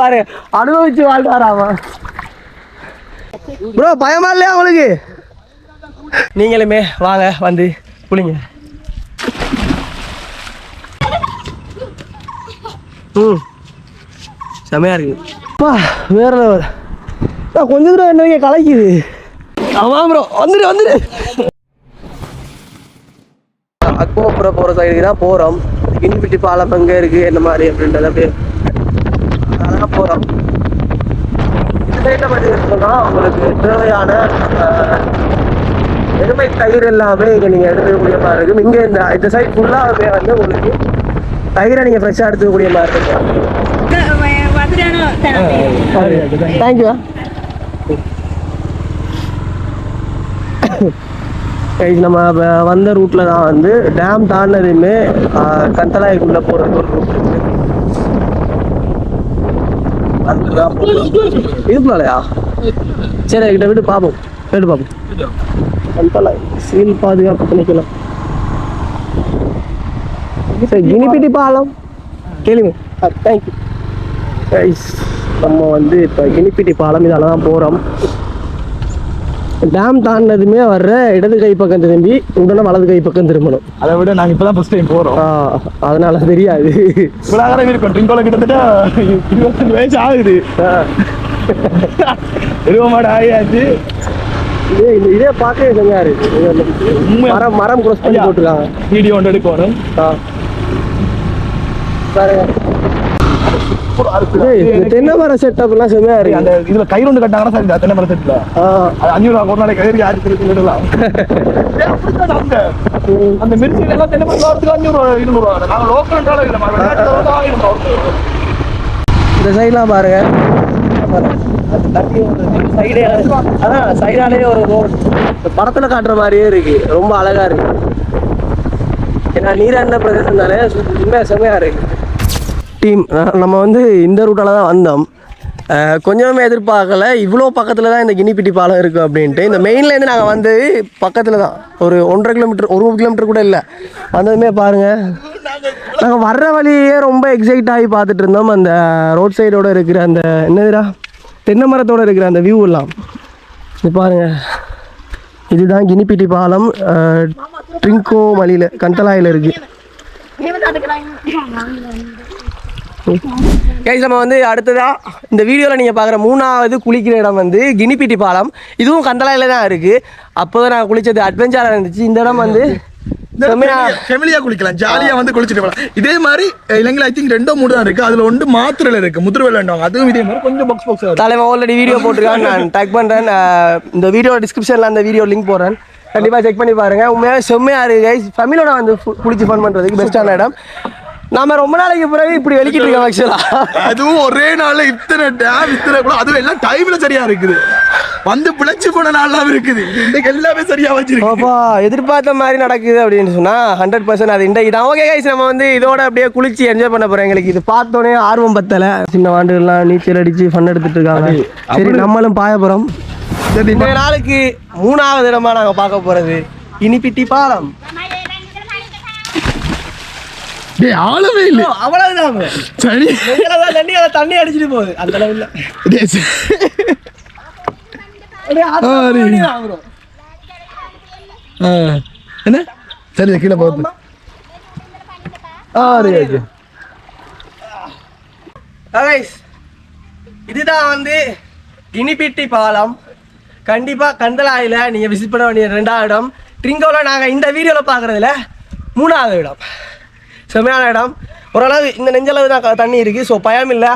பாரு. அனுபவிச்சு வாழ்றாராமா ப்ரோ பயமா இல்லையா உங்களுக்கு? நீங்களுமே வாங்க வந்து குளிங்க. ம். செமையா இருக்கு. அப்பா வேற level. அண்ணா, கொஞ்ச தூரம் என்ன கலைக்குது. ஆமா ப்ரோ வந்துடு வந்துடு அக்மோபுரம் போகிற சைடுக்கு தான் போகிறோம் கிண்டிப்பிட்டி பாலம் எங்கே இருக்குது என்ன மாதிரி அப்படின்றத அப்படியே அதெல்லாம் போகிறோம் இந்த சைடில் பார்த்தீங்கன்னா உங்களுக்கு தேவையான எருமை தயிர் எல்லாமே இங்கே நீங்கள் எடுத்துக்கக்கூடிய மாதிரி இருக்கும். இங்கே இந்த இந்த சைட் ஃபுல்லாகவே வந்து உங்களுக்கு தயிரை நீங்கள் ஃப்ரெஷ்ஷாக எடுத்துக்கக்கூடிய மாதிரி இருக்கும். தேங்க்யூ நம்ம வந்த ரூட்டில் தான் வந்து டேம் தாண்டினதுமே கந்தலாய்க்குள்ளே போகிறதுக்கு ஒரு ரூட் இருக்கு. அதுதான் இதுக்குள்ளாலையா சரி கிட்ட விட்டு பார்ப்போம் கேட்டு பார்ப்போம் சீல் பாதுகாப்பு பண்ணிக்கலாம் சரி கினிப்பிட்டி பாலம். கேளுங்க. தேங்க்யூ நம்ம வந்து இப்போ கினிப்பிட்டி பாலம் இதால தான் போகிறோம் டேம் தாண்டினதுமே வர்ற இடது கை பக்கம் திரும்பி உடனே வலது கை பக்கம் திரும்பணும். அதை விட நாங்க இப்பதான் ஃபர்ஸ்ட் டைம் போறோம். ஆ, அதனால தெரியாது. இவ்வளவு இருக்கும் ட்ரிங்கோல கிட்டத்தட்ட இருபத்தஞ்சு வயசு ஆகுது. இருபது மாடு ஆகியாச்சு இதே இதே பார்க்கவே செஞ்சா இருக்கு? மரம் மரம் cross பண்ணி. போட்டுருக்காங்க. வீடியோ ஒன்று எடுக்கணும் ஆ. இந்த தென்னை மரம் செட்டப்லாம் செம்மையா அந்த இருக்கு இதுல கயிறு ஒன்று கட்டாங்கன்னா சரி தென்னை மரம் செட்டில். ஆ, அது அஞ்சு ரூபா ஒரு நாளைக்கு கயிறு அங்க. அந்த எல்லாம் தென்னை மரம் வரதுக்கு அஞ்சூறு ரூபா இருநூறு ரூபா. நாங்க லோக்கல் இந்த சைட்லாம் பாருங்க அது தண்ணி ஒரு சைடே அதான் சைடாலேயே ஒரு ரோடு படத்துல காட்டுற மாதிரியே இருக்கு. ரொம்ப அழகா இருக்கு. ஏன்னா நீராண்ட பிரதேசம் தானே உண்மையா செம்மையா இருக்கு. டீம். நம்ம வந்து இந்த ரூட்டால தான் வந்தோம். கொஞ்சமே எதிர்பார்க்கல. இவ்வளோ பக்கத்தில் தான் இந்த கினிப்பிட்டி பாலம் இருக்குது அப்படின்ட்டு. இந்த மெயின்லேருந்து நாங்கள் வந்து பக்கத்தில் தான். ஒரு ஒன்றரை கிலோமீட்டர் ஒரு கிலோமீட்டர் கூட இல்லை. வந்ததுமே பாருங்கள் நாங்கள் வர்ற வழியே ரொம்ப எக்ஸைட் ஆகி பார்த்துட்டு இருந்தோம். அந்த ரோட் சைடோடு இருக்கிற அந்த என்னதுடா? தென்னை மரத்தோடு இருக்கிற அந்த வியூ எல்லாம். இது பாருங்கள் இதுதான் கினிப்பிட்டி பாலம். ட்ரிங்கோ மலையில் கந்தலாயில் இருக்குது கைஸ் நம்ம வந்து அடுத்ததா இந்த வீடியோவில் நீங்கள் பார்க்குற மூணாவது குளிக்கிற இடம் வந்து கினிப்பிட்டி பாலம். இதுவும் கந்தலாயில் தான் இருக்குது அப்போ தான் நான் குளித்தது அட்வென்ச்சராக இருந்துச்சு. இந்த இடம் வந்து ஃபெமிலியா குளிக்கலாம். ஜாலியா வந்து குளிச்சுட்டு போகலாம் இதே மாதிரி இலங்கையில் ஐ திங்க் ரெண்டோ மூணு தான் இருக்கு. அதுல ஒன்று மாத்திரையில் இருக்கு. முதிர்வேல் வேண்டாம். அதுவும் இதே மாதிரி கொஞ்சம் பாக்ஸ் பாக்ஸ் தலைவன் ஆல்ரெடி வீடியோ போட்டிருக்கான். நான் டேக் பண்ணுறேன் இந்த வீடியோ டிஸ்கிரிப்ஷனில் அந்த வீடியோ லிங்க் போடுறேன். கண்டிப்பாக செக் பண்ணி பாருங்கள் உண்மையாக செம்மையாக இருக்குது கைஸ் ஃபேமிலியோட வந்து குளிச்சு ஃபன் பண்ணுறதுக்கு பெஸ்ட்டான இடம். நாம ரொம்ப நாளைக்கு பிறகு இப்படி வெளிக்கிட்டு இருக்கோம் ஆக்சுவலாக அதுவும் ஒரே நாள்ல இத்தனை டேம் இத்தனை கூட அதுவும் எல்லாம் டைம்ல சரியா இருக்குது. வந்து பிழைச்சு போன நாள்லாம் இருக்குது. இன்னைக்கு எல்லாமே சரியா வச்சிருக்கு. அப்பா எதிர்பார்த்த மாதிரி நடக்குது அப்படின்னு சொன்னால் ஹண்ட்ரட் பர்சன்ட் அது இன்றைக்கு தான். ஓகே கைஸ் நம்ம வந்து இதோட அப்படியே குளிச்சு என்ஜாய் பண்ண போகிறோம் எங்களுக்கு. இது பார்த்தோன்னே ஆர்வம் பத்தலை. சின்ன வாண்டுகள்லாம் நீச்சல் அடித்து ஃபன் எடுத்துட்டு இருக்காங்க. சரி நம்மளும் பாய போகிறோம் சரி, இந்த நாளுக்கு மூணாவது இடமா நாங்கள் பார்க்க போகிறது இனிப்பிட்டி பாலம். டேய் ஆளவே இல்ல. அவ்வளவுதான் சரி எங்களதான் தண்ணி அதை தண்ணி அடிச்சிட்டு போகுது. அந்த அளவு இல்ல டேய், என்ன? சரி கீழே போகுது. இதுதான் வந்து இனிப்பிட்டி பாலம். கண்டிப்பா கந்தலாயில நீங்க விசிட் பண்ண வேண்டிய ரெண்டாவது இடம். ட்ரிங்கோல நாங்க இந்த வீடியோல பாக்குறதுல மூணாவது இடம். செம்மையான இடம். ஓரளவு இந்த நெஞ்சளவு தான் தண்ணி இருக்கு. ஸோ பயம் இல்லை.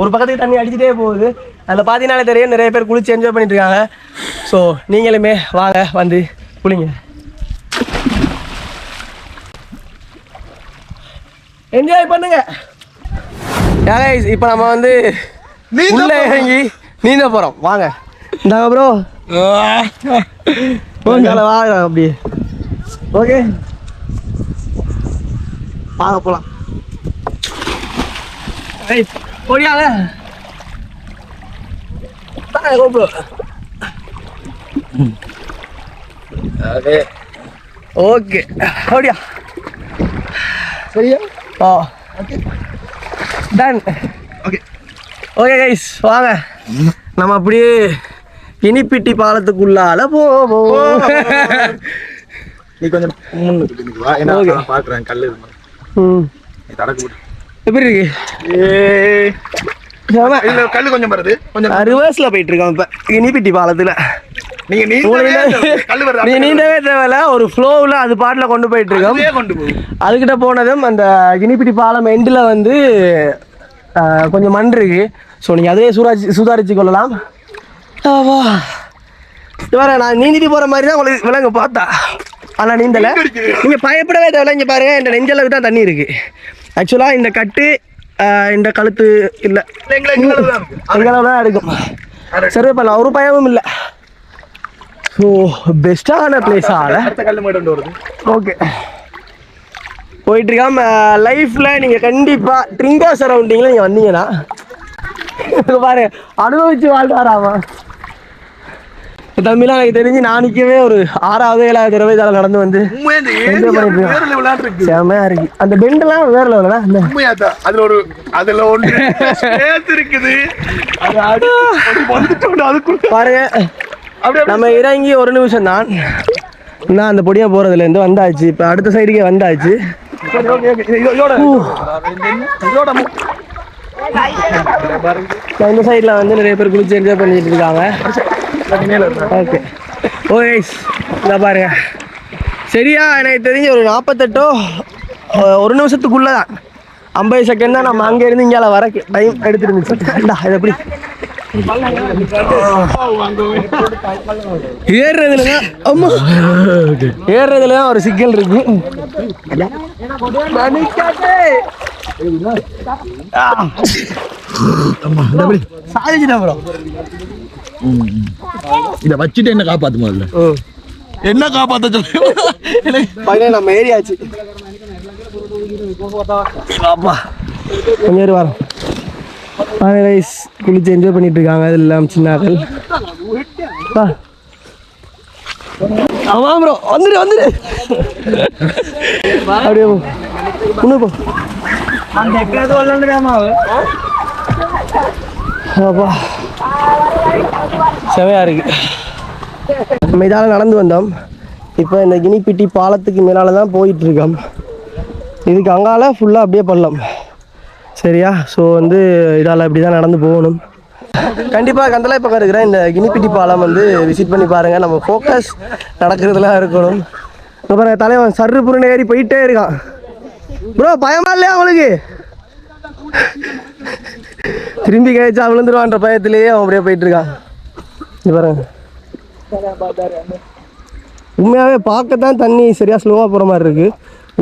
ஒரு பக்கத்துக்கு தண்ணி அடிச்சுட்டே போகுது. அதில் பார்த்தீங்கன்னாலே தெரியும் நிறைய பேர் குளிச்சு என்ஜாய் பண்ணிட்டு இருக்காங்க ஸோ நீங்களுமே வாங்க வந்து குளிங்க. என்ஜாய் பண்ணுங்க. இப்போ நம்ம வந்து உள்ள. இறங்கி நீந்த போறோம். வாங்க. இந்தாங்க ப்ரோ. வாங்க. அப்படியே. ஓகே வாங்க. ஓகே ஓகே ஓடியா சரியா? Oh done okay. Okay guys வாங்க. நம்ம அப்படியே இனிப்பிட்டி பாலத்துக்குள்ளால போவோம். நீ கொஞ்சம் முன்னுக்கு நிக்கு வா. நான் எப்படி இருக்கு? இல்ல கல்லு கொஞ்சம் வருது கொஞ்சம் ரிவர்ஸ்ல போயிட்டு இருக்கோம் இப்ப. இனிப்பிட்டி பாலத்துல. நீங்க நீ தேவையில்ல ஒரு ஃப்ளோவில் அது பாட்டில் கொண்டு போயிட்டு இருக்கோம் கொண்டு போகும். அதுக்கிட்ட போனதும் அந்த கினிப்பிட்டி பாலம் எண்டில் வந்து கொஞ்சம் மண் இருக்கு. ஸோ நீங்கள் அதே சுதாரிச்சு சுதாரிச்சு கொள்ளலாம். வேற நான் நீந்திட்டு போகிற மாதிரி தான் உங்களுக்கு விலங்கு பார்த்தா. ஆனால் நீந்தலை. நீங்கள் பயப்படவே தேவையில்ல இங்கே பாருங்க இந்த நெஞ்சளவுக்கு தான் தண்ணி இருக்கு. ஆக்சுவலாக இந்த கட்டு இந்த கழுத்து இல்லை. எங்களை எங்களை தான் இருக்கு. எங்களால் தான் எடுக்கும் சர்வே பண்ணலாம் ஒரு பயமும் இல்லை. ஸோ பெஸ்ட்டான பிளேஸால ஓகே போயிட்டு இருக்காம லைஃப்ல நீங்க கண்டிப்பா ட்ரிங்கோ சரௌண்டிங்ல நீங்க வந்தீங்கன்னா பாரு அனுபவிச்சு வாழ்றாராமா தம்பிலாம் எனக்கு தெரிஞ்சு நான் நிக்கவே ஒரு ஆறாவது ஏழாவது தடவை இதால நடந்து வந்து லெவலா இருக்கு. செமையா இருக்கு. அந்த பெண்டெல்லாம் வேற லெவலா அதுல ஒரு அதுல ஒன்று ஸ்பேஸ் இருக்குது. பாருங்க. நம்ம இறங்கி ஒரு நிமிஷம் தான். நான் அந்த பொடியா போறதுல இருந்து வந்தாச்சு. இப்ப அடுத்த சைடுக்கே வந்தாச்சு. இந்த சைடில் வந்து நிறைய பேர் குளிச்சு என்ஜாய் பண்ணிட்டு இருக்காங்க. ஓகே இந்த பாருங்க. சரியா? எனக்கு தெரிஞ்சு ஒரு நாற்பத்தெட்டோ ஒரு நிமிஷத்துக்குள்ள தான் ஐம்பது செகண்ட் தான் நம்ம அங்கே இருந்து இங்கே வர டைம் எடுத்துருந்துச்சு. இந்தா, இது எப்படி ஏறுறதுல தான் அம்மா. ஏறுறதுல தான் ஒரு சிக்கல் இருக்கு. மணிக்காதே. ஆ. இத வச்சுட்டு என்ன காப்பாத்து முதல்ல? என்ன காப்பாத்த சொல்லு? நம்ம ஏரியாச்சு அப்பா. கொஞ்சம் நேரம் வரோம். ரைஸ் குளிச்சு என்ஜாய் பண்ணிட்டு இருக்காங்க. அது எல்லாம் சின்னாக்கள். ஆமா ப்ரோ வந்துடு வந்துடு அப்படியே போ. இன்னும் போ. அப்பா செமையா இருக்கு. நம்ம நடந்து வந்தோம். இப்போ இந்த கினிப்பிட்டி பாலத்துக்கு மேலால தான் போயிட்டு இருக்கோம் இதுக்கு அங்கால ஃபுல்லாக அப்படியே பண்ணலாம். சரியா? ஸோ வந்து இதால் இப்படி தான் நடந்து போகணும். கண்டிப்பாக கந்தலாய் பக்கம் இருக்கிற இந்த கினிப்பிட்டி பாலம் வந்து விசிட் பண்ணி பாருங்கள் நம்ம ஃபோக்கஸ் நடக்கிறதுலாம் இருக்கணும். அப்புறம் தலைவன் சர்ரு புருணை ஏறி போயிட்டே இருக்கான். ப்ரோ பயமா இல்லையா உங்களுக்கு? திரும்பி கழிச்சா விழுந்துருவான்ற பயத்திலேயே அவன் அப்படியே போயிட்டு இருக்கான் பாருங்க. உண்மையாகவே பார்க்கத்தான் தண்ணி சரியாக ஸ்லோவாக போகிற மாதிரி இருக்கு.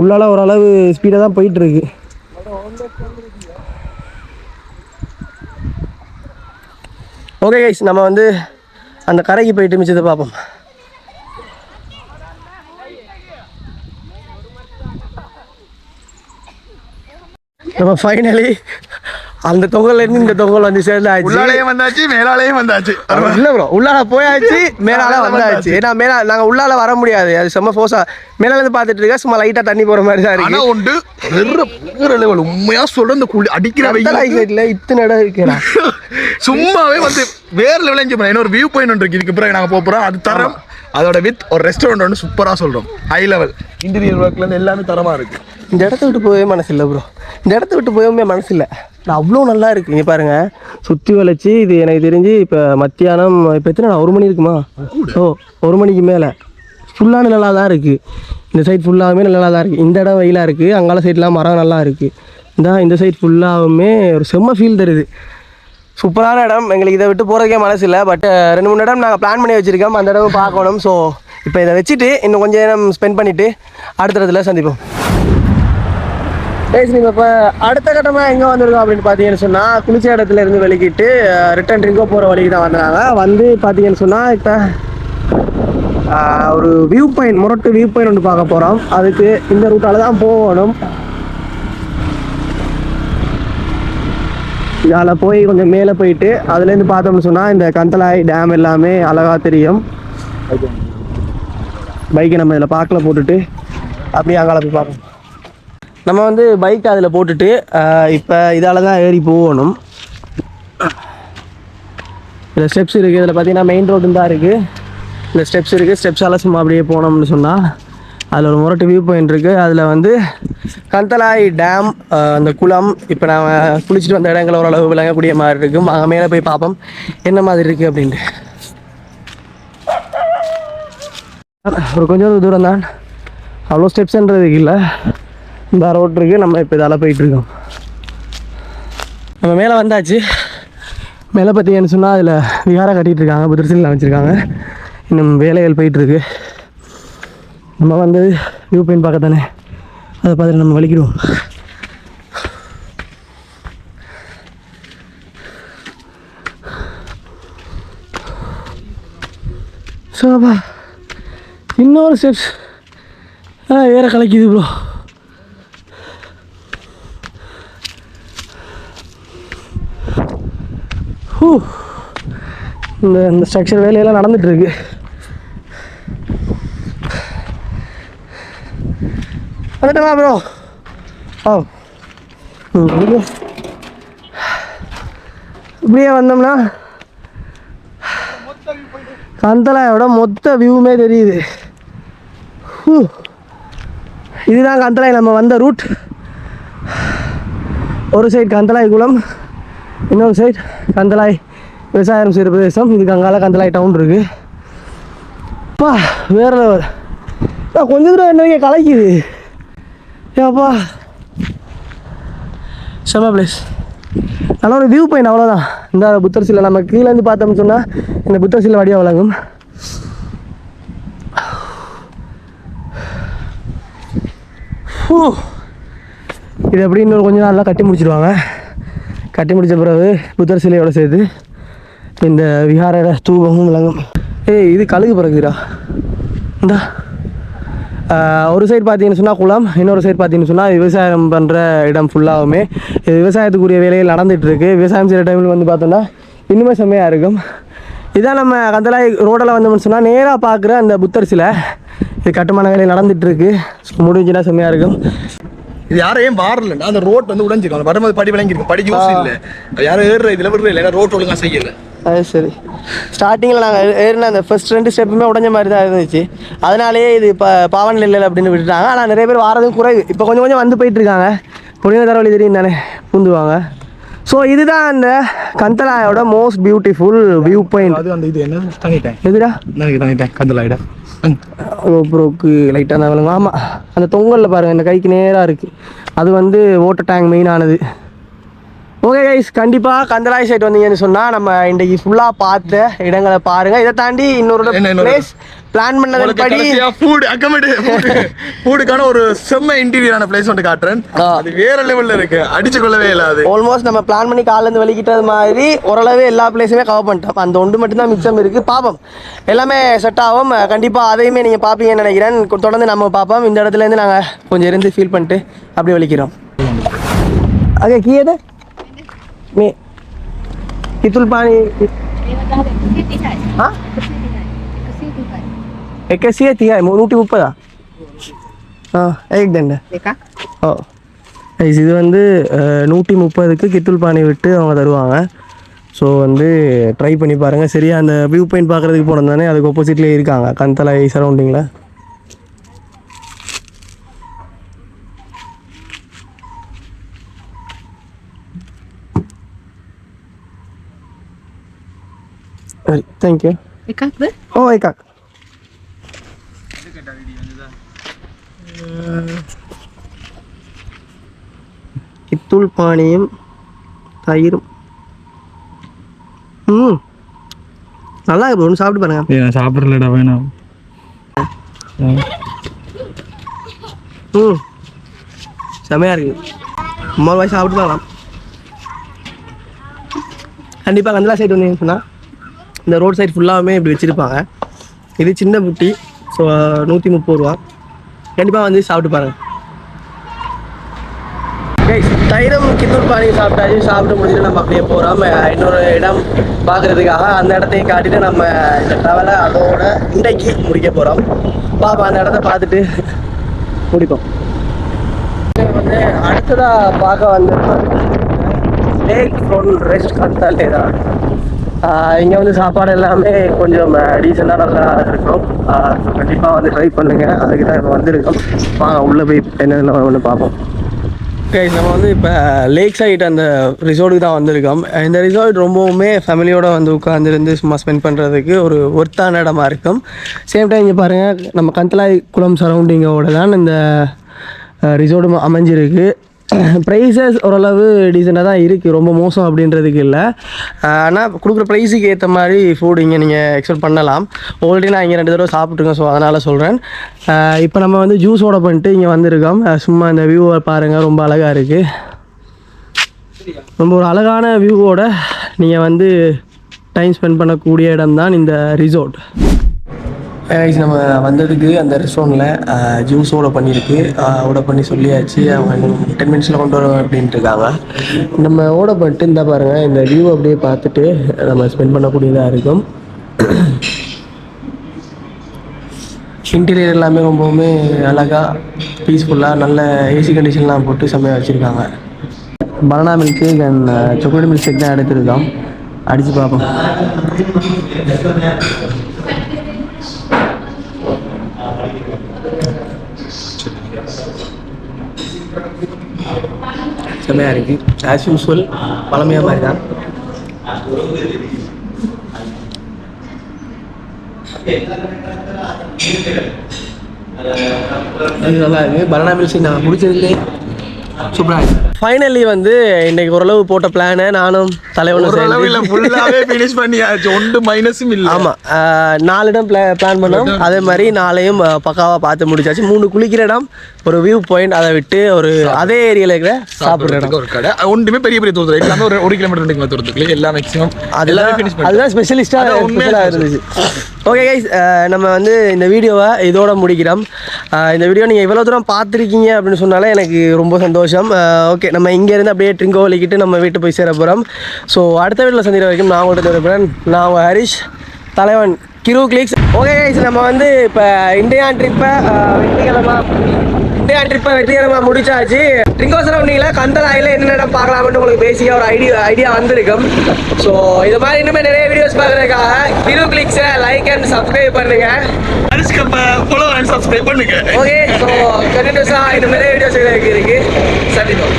உள்ளால ஓரளவு ஸ்பீடாக தான் போயிட்டு இருக்கு ஓகே கைஸ் நம்ம வந்து அந்த கரைக்கு போயிட்டு மிச்சத்தை பார்ப்போம். நம்ம ஃபைனலி அந்த தொங்கல்ல இருந்து இந்த தொங்கல் வந்து சேர்ந்தாச்சு. உள்ளாலையும் வந்தாச்சு மேலாலையும் வந்தாச்சு. இல்ல ப்ரோ உள்ளால போயாச்சு மேலால வந்தாச்சு. ஏன்னா மேல நாங்க உள்ளால வர முடியாது. அது செம்ம ஃபோர்ஸா மேலால இருந்து பார்த்துட்டு இருக்கா சும்மா லைட்டா தண்ணி போற மாதிரி தான் இருக்கு. உண்டு. வேற லெவல் உண்மையா சொல்ற இந்த குளி அடிக்கிற வெயில். சைட்ல இத்தனை இடம் இருக்கிறா சும்மாவே வந்து வேற லெவல் என்ஜாய் பண்ண இன்னொரு வியூ பாயிண்ட் இருக்கு. இதுக்கு பிறகு நாங்க போறோம். அது தரம். அதோட வித் ஒரு ரெஸ்டாரண்ட் ஒன்று சூப்பரா சொல்றோம். ஹை லெவல் இன்டீரியர் ஒர்க்ல இருந்து எல்லாமே தரமா இருக்கு. இந்த இடத்த விட்டு போகவே மனசு இல்லை ப்ரோ இந்த இடத்த விட்டு போகவே மனசு இல்லை அவ்வளோ நல்லா இருக்கு. இங்க பாருங்க. சுற்றி வளைச்சி இது எனக்கு தெரிஞ்சு இப்போ மத்தியானம் இப்போ எத்தனை ஒரு மணி இருக்குமா? ஓ ஒரு மணிக்கு மேலே. ஃபுல்லாக நல்லா தான் இருக்குது இந்த சைட் ஃபுல்லாகவே நல்லா தான் இருக்குது இந்த இடம் வெயிலாக இருக்குது அங்கால சைட்லாம் மரம் நல்லா இருக்குது இந்த இந்த சைட் ஃபுல்லாகவுமே ஒரு செம்ம ஃபீல் தருது. சூப்பரான இடம். எங்களுக்கு இதை விட்டு போகிறதுக்கே மனசு இல்லை. பட் ரெண்டு மூணு இடம் நாங்கள் பிளான் பண்ணி வச்சுருக்கோம். அந்த இடம் பார்க்கணும். ஸோ இப்போ இதை வச்சுட்டு இன்னும் கொஞ்சம் நேரம் ஸ்பெண்ட் பண்ணிவிட்டு அடுத்த இடத்துல சந்திப்போம். பேசி நீங்கள் இப்போ அடுத்த கட்டமாக எங்கே வந்திருக்கோம் அப்படின்னு பார்த்தீங்கன்னு சொன்னால் குளிச்ச இடத்துல இருந்து வெளிக்கிட்டு ரிட்டன் ட்ரிங்கோ போகிற வழிக்கு தான் வந்தாங்க. வந்து பார்த்தீங்கன்னு சொன்னால் இப்போ ஒரு வியூ பாயிண்ட் முரட்டு வியூ பாயிண்ட் ஒன்று பார்க்க போகிறோம் அதுக்கு இந்த ரூட்டால் தான் போகணும். இதால் போய் கொஞ்சம் மேலே போயிட்டு அதுலேருந்து பார்த்தோம்னு சொன்னால் இந்த கந்தலாய் டேம் எல்லாமே அழகாக தெரியும். பைக்கை நம்ம இதில் பார்க்கில் போட்டுட்டு அப்படியே அங்கால போய் பார்ப்போம். நம்ம வந்து பைக் அதில் போட்டுட்டு இப்போ இதால் தான் ஏறி போகணும். இதில் ஸ்டெப்ஸ் இருக்குது இதில் பார்த்தீங்கன்னா மெயின் ரோடு தான் இருக்குது இந்த ஸ்டெப்ஸ் இருக்குது ஸ்டெப்ஸால் சும்மா அப்படியே போனோம்னு சொன்னால் அதில் ஒரு முரட்டு வியூ பாயிண்ட் இருக்குது அதில் வந்து கந்தலாய் டேம் அந்த குளம் இப்போ நான் குளிச்சுட்டு வந்த இடங்கள் ஓரளவு விளங்கக்கூடிய மாதிரி இருக்கும் அங்கே மேலே போய் பார்ப்போம் என்ன மாதிரி இருக்குது அப்படின்ட்டு. ஒரு கொஞ்சம் தூரம் தான் அவ்வளோ ஸ்டெப்ஸ்ன்றது இல்லை. இந்த ரோட் இருக்குது நம்ம இப்போ இதால் போயிட்டுருக்கோம் நம்ம மேலே வந்தாச்சு. மேலே பார்த்தீங்கன்னு சொன்னால் அதில் விகாரம் கட்டிகிட்டு இருக்காங்க புத்திரசிலாம் அமைச்சிருக்காங்க. இன்னும் வேலைகள் போயிட்டுருக்கு நம்ம வந்து வியூ பாயிண்ட் பார்க்க தானே அதை பார்த்துட்டு நம்ம வலிக்கிடுவோம். சோபா இன்னொரு ஸ்டெப்ஸ் ஆ ஏற கலக்கிது ப்ரோ. ஹூ இந்த இந்த ஸ்ட்ரக்சர் வேலையெல்லாம் நடந்துகிட்ருக்கு இருக்கு வந்துட்டா ப்ரோ ஓ ம், இப்படியே வந்தோம்னா கந்தலாயோட மொத்த வியூவுமே தெரியுது இதுதான் கந்தலாய் நம்ம வந்த ரூட் ஒரு சைடு கந்தலாய் குளம் இன்னொரு சைடு கந்தலாய் விவசாயம் செய்கிற பிரதேசம் இதுக்கு அங்கால கந்தலாய் டவுன் இருக்கு அப்பா வேற லெவல் கொஞ்சம் தூரம் என்ன கலைக்குது ஏப்பா செம பிளேஸ் நல்ல ஒரு வியூ பாயிண்ட் அவ்வளோதான் இந்த புத்தர் சிலை நம்ம கீழேருந்து பார்த்தோம்னு சொன்னால் இந்த புத்தர் சிலை வடியாக விளங்கும். ஹூ. இது எப்படி இன்னொரு கொஞ்ச நாள்லாம் கட்டி முடிச்சிடுவாங்க கட்டி முடித்த பிறகு புத்தர் சிலையோடு சேர்த்து இந்த விஹாரோட தூபமும் விளங்கும். ஏய் இது கழுகு பிறகுடா இந்தா. ஒரு சைடு பார்த்தீங்கன்னு சொன்னால் குளம் இன்னொரு சைடு பார்த்தீங்கன்னு சொன்னால் விவசாயம் பண்ணுற இடம் ஃபுல்லாகவுமே விவசாயத்துக்குரிய வேலைகள் நடந்துட்டு இருக்கு விவசாயம் செய்கிற டைமில் வந்து பார்த்தோம்னா இன்னுமே செம்மையாக இருக்கும். இதான் நம்ம கந்தலாய் ரோடில் வந்தோம்னு சொன்னால் நேராக பார்க்குற அந்த புத்தர் சிலை இது கட்டுமான வேலை நடந்துட்டு இருக்கு முடிஞ்சுன்னா செம்மையாக இருக்கும். இது யாரையும் வாரல? அந்த ரோட் வந்து உடைஞ்சிருக்கும் வரும்போது படி விளங்கிருக்கும் படி யூஸ் இல்ல யாரும் ஏறுற இதுல விடுற இல்ல. ரோட் ஒழுங்கா செய்யல. அது சரி. ஸ்டார்டிங்கில் நாங்கள் ஏறின அந்த ஃபர்ஸ்ட் ரெண்டு ஸ்டெப்புமே உடஞ்ச மாதிரி தான் இருந்துச்சு. அதனாலேயே இது இப்போ பாவன் இல்லை அப்படின்னு விட்டுட்டாங்க. ஆனால் நிறைய பேர் வாரதும் குறைவு. இப்போ கொஞ்சம் கொஞ்சம் வந்து போயிட்டு இருக்காங்க. புனித தரவழி தெரியும் தானே பூந்துவாங்க. ஸோ இதுதான் அந்த கந்தலாயோட மோஸ்ட் பியூட்டிஃபுல் வியூ பாயிண்ட் அது அந்த இது என்ன? தங்கிட்டேன் எதுடா? தங்கிட்டேன் கந்தலாயிட. கோப்ரோக்கு லைட்டாக தான் விளங்கும் ஆமாம் அந்த தொங்கலில் பாருங்கள் இந்த கைக்கு நேராக இருக்குது அது வந்து வாட்டர் டேங்க் மெயினானது ஓகே கைஸ் கண்டிப்பாக கந்தலாய் சைட் வந்தீங்கன்னு சொன்னால் நம்ம இன்றைக்கி ஃபுல்லாக பார்த்த இடங்களை பாருங்கள் இதை தாண்டி இன்னொரு? பிளேஸ் பிளான் பண்ணதுபடி ஃபுட் அக்கமெண்ட் ஃபுட்டுக்கான ஒரு செம்ம இன்டீரியரான பிளேஸ் ஒன்று காட்டுறேன். அது வேற லெவல்ல இருக்கு. அடிச்சு கொள்ளவே இல்லாது ஆல்மோஸ்ட் நம்ம பிளான் பண்ணி காலேருந்து வெளிக்கிட்டது மாதிரி ஓரளவு எல்லா பிளேஸுமே கவர் பண்ணிட்டோம். அந்த ஒன்று மட்டும்தான் மிச்சம் இருக்குது பார்ப்போம் எல்லாமே செட் ஆகும். கண்டிப்பாக அதையுமே நீங்கள் பார்ப்பீங்கன்னு நினைக்கிறேன். கொ- தொடர்ந்து நம்ம பார்ப்போம் இந்த இடத்துலேருந்து நாங்கள் கொஞ்சம் இருந்து ஃபீல் பண்ணிட்டு அப்படியே வலிக்கிறோம் அங்கே கீழே மீ कितुल पाणी हा एकशे ती आहे நூற்றி முப்பதா ஆ ஏக் தண்டு ஓ ஐஸ் இது வந்து அஹ், நூற்றி முப்பதுக்கு கித்துல் பானை விட்டு அவங்க தருவாங்க ஸோ வந்து ட்ரை பண்ணி பாருங்கள் சரியா அந்த வியூ பாயிண்ட் பார்க்குறதுக்கு போனோம் தானே அதுக்கு ஆப்போசிட்லேயே இருக்காங்க கந்தலை சரௌண்டிங்கில் ಸರಿ ಥ್ಯಾಂಕ್ ಯು ಓ ಏಕಾಕ್ ഇത്തുൾ പാനയും தயிரும் ம் நல்லா இருக்கு ஒன்று சாப்பிட்டு பாருங்க. நான் சாப்பிடலடா வேணாம். ம். செமையாக இருக்குது அம்மா வாய் சாப்பிட்டு பார்க்கலாம். கண்டிப்பாக கந்தலா சைடு ஒன்று சொன்னால் இந்த ரோட் சைடு ஃபுல்லாகவே இப்படி வச்சுருப்பாங்க. இது சின்ன புட்டி ஸோ நூற்றி முப்பது ரூபா. கண்டிப்பாக வந்து சாப்பிட்டு பாருங்கள் Guys, தைரம் கித்தூர் பானி சாப்பிட்டாச்சு. சாப்பிட்டு முடிச்சுட்டு நம்ம அப்படியே போகிறோம் இன்னொரு இடம் பார்க்குறதுக்காக அந்த இடத்தையும் காட்டிட்டு நம்ம இந்த ட்ராவலை அதோட இன்றைக்கு முடிக்க போகிறோம் பாப்பா அந்த இடத்த பார்த்துட்டு முடிப்போம். வந்து அடுத்ததாக பார்க்க வந்து லேக் ஃப்ரண்ட் ரெஸ்ட் கந்தாலே தான். இங்கே வந்து சாப்பாடு எல்லாமே கொஞ்சம் டீசெண்டாக நல்லா இருக்கும். கண்டிப்பாக வந்து ட்ரை பண்ணுங்கள் அதுக்கு தான் இப்போ வந்திருக்கோம். வாங்க உள்ளே போய் என்னென்ன ஒன்று பார்ப்போம். கைஸ் நம்ம வந்து இப்போ லேக் சைட் அந்த ரிசார்ட்டுக்கு தான் வந்திருக்கோம். இந்த ரிசார்ட் ரொம்பவுமே ஃபேமிலியோடு வந்து உட்காந்துருந்து சும்மா ஸ்பெண்ட் பண்ணுறதுக்கு ஒரு ஒர்த்தான இடமா இருக்கும். சேம் டைம் இங்கே பாருங்கள் நம்ம கந்தலாய் குளம் சரௌண்டிங்கோட தான் இந்த ரிசார்ட்டும் அமைஞ்சிருக்கு. ப்ரைஸஸ் ஓரளவு டீசெண்டாக தான் இருக்குது ரொம்ப மோசம் அப்படின்றதுக்கு இல்லை. ஆனால் கொடுக்குற ப்ரைஸுக்கு ஏற்ற மாதிரி ஃபுட் இங்கே நீங்கள் எக்ஸ்பெக்ட் பண்ணலாம். ஆல்ரெடி நான் இங்கே ரெண்டு தடவை சாப்பிட்ருக்கேன் ஸோ அதனால் சொல்கிறேன் இப்போ நம்ம வந்து ஜூஸ் ஓட பண்ணிட்டு இங்கே வந்திருக்கோம். சும்மா இந்த வியூவை பாருங்கள் ரொம்ப அழகாக இருக்குது ரொம்ப ஒரு அழகான வியூவோட நீங்கள் வந்து டைம் ஸ்பெண்ட் பண்ணக்கூடிய இடம் தான் இந்த ரிசார்ட் கைஸ் நம்ம வந்ததுக்கு அந்த ரெஸ்டாரண்ட்டில் ஜூஸ் ஓட பண்ணியிருக்கு ஓட பண்ணி சொல்லியாச்சு. அவங்க டென் மினிட்ஸில் கொண்டு வரோம் அப்படின்ட்டு இருக்காங்க. நம்ம ஓட பண்ணிட்டு இருந்தால் பாருங்கள் இந்த வியூ அப்படியே பார்த்துட்டு நம்ம ஸ்பெண்ட் பண்ணக்கூடியதாக இருக்கும். இன்டீரியர் எல்லாமே ரொம்பவுமே அழகாக பீஸ்ஃபுல்லாக நல்ல ஏசி கண்டிஷன்லாம் போட்டு செம்மையாக வச்சுருக்காங்க. Banana milk and chocolate milk shake தான் எடுத்துருக்கோம். அடித்து பார்ப்போம். செம்மையாக இருக்குது ஆஸ் யூஸ்வல் பழமையாக மாதிரி தான் நல்லா இருக்கு. பனானா மில்க் நான் முடிச்சதுலே சூப்பராக இருக்கு. ஃபைனலி வந்து இன்னைக்கு ஓரளவு போட்ட பிளானை நானும் தலைவனும் சேர்ந்து ஃபுல்லாவே ஃபினிஷ் பண்ணியாச்சு. ஒன்று மைனஸும் இல்ல. ஆமாம் நாலு இடம் பிளா பிளான் பண்ணோம். அதே மாதிரி நாளையும் பக்காவாக பார்த்து முடிச்சாச்சு. மூணு குளிக்கிற இடம் ஒரு வியூ பாயிண்ட் அதை விட்டு ஒரு அதே ஏரியாவில் இருக்கிற சாப்பிட்ற இடம். ஒரு கடை. ஒன்றுமே பெரிய பெரிய தூரத்தில் எல்லாமே ஒரு ஒரு கிலோமீட்டர் ரெண்டு கிலோமீட்டர் தூரத்துக்குள்ளே எல்லாம் மேக்ஸிமம் ஃபினிஷ் பண்ணி அதுதான் ஸ்பெஷலிஸ்டாக அதான் உண்மையா ஸ்பெஷலாக இருந்துச்சு. ஓகே கைஸ் நம்ம வந்து இந்த வீடியோவை இதோட முடிக்கிறோம். இந்த வீடியோ நீங்கள் இவ்வளோ தூரம் பார்த்துருக்கீங்க அப்படின்னு சொன்னாலே எனக்கு ரொம்ப சந்தோஷம். ஓகே நம்ம இங்கேருந்து அப்படியே ட்ரிங்கோ வலிக்கிட்டு நம்ம வீட்டு போய் சேர போகிறோம் ஸோ அடுத்த வீட்டில் சந்திக்கிற வரைக்கும் நான் உங்கள்கிட்ட இருப்பேன் நான் உங்கள் ஹரிஷ் தலைவன் கிரு கிளிக்ஸ். ஓகே கைஸ் நம்ம வந்து இப்போ இந்தியான் ட்ரிப்பை வெற்றிகரமாக இந்தியான் ட்ரிப்பை வெற்றிகரமாக முடிச்சாச்சு. ட்ரிங்கோ சரௌண்டிங்கில் கந்தலாயில் என்னென்ன இடம் பார்க்கலாம்னு உங்களுக்கு பேசிக்காக ஒரு ஐடியா ஐடியா வந்திருக்கும். ஸோ இது மாதிரி இன்னுமே நிறைய வீடியோஸ் பார்க்குறதுக்காக கிரு கிளிக்ஸை லைக் அண்ட் சப்ஸ்கிரைப் பண்ணுங்க. அரிசிக்கப்ப ஃபாலோ அண்ட் சப்ஸ்கிரைப் பண்ணுங்க. ஓகே ஸோ கண்டினியூஸாக இன்னும் நிறைய வீடியோஸ் இருக்கு. சந்திப்போம்